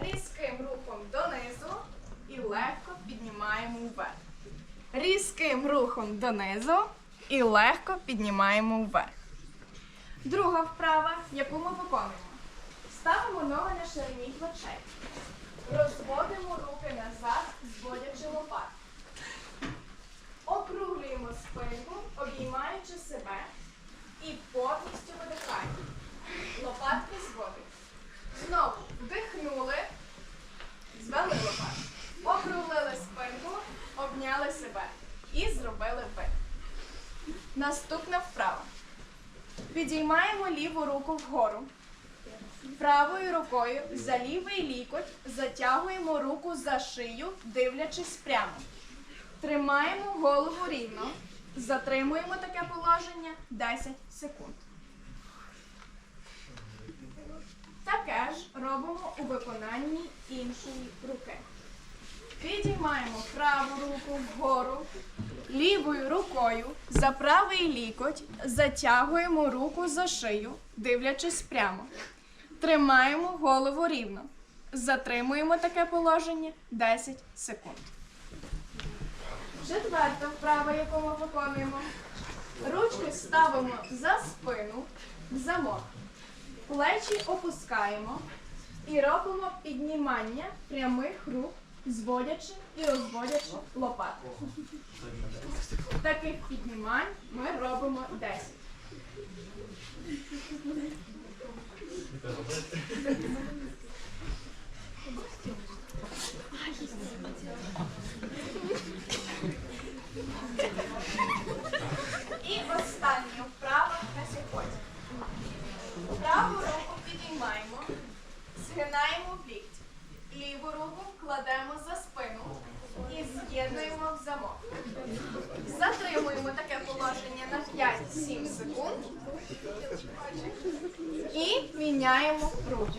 Різким рухом донизу і легко піднімаємо вверх. Різким рухом донизу і легко піднімаємо вверх. Друга вправа, яку ми виконуємо. Ставимо ноги на ширині плечей. Розводимо руки назад, зводячи лопатки. Округлюємо спину, обіймаючи себе і повністю. Обняли себе і зробили вдих. Наступна вправа. Підіймаємо ліву руку вгору. Правою рукою за лівий лікоть затягуємо руку за шию, дивлячись прямо. Тримаємо голову рівно. Затримуємо таке положення 10 секунд. Таке ж робимо у виконанні іншої руки. Підіймаємо праву руку вгору. Лівою рукою за правий лікоть затягуємо руку за шию, дивлячись прямо. Тримаємо голову рівно. Затримуємо таке положення 10 секунд. Четверта вправа, яку ми виконуємо. Ручки ставимо за спину в замок. Плечі опускаємо і робимо піднімання прямих рук, зводячи і розводячи лопатки. Таких піднімань ми робимо 10. І остання вправа на сьогодні. Праву руку підіймаємо, згинаємо лікті. Ліву руку кладемо за спину і з'єднуємо в замок. Затримуємо таке положення на 5-7 секунд і міняємо руки.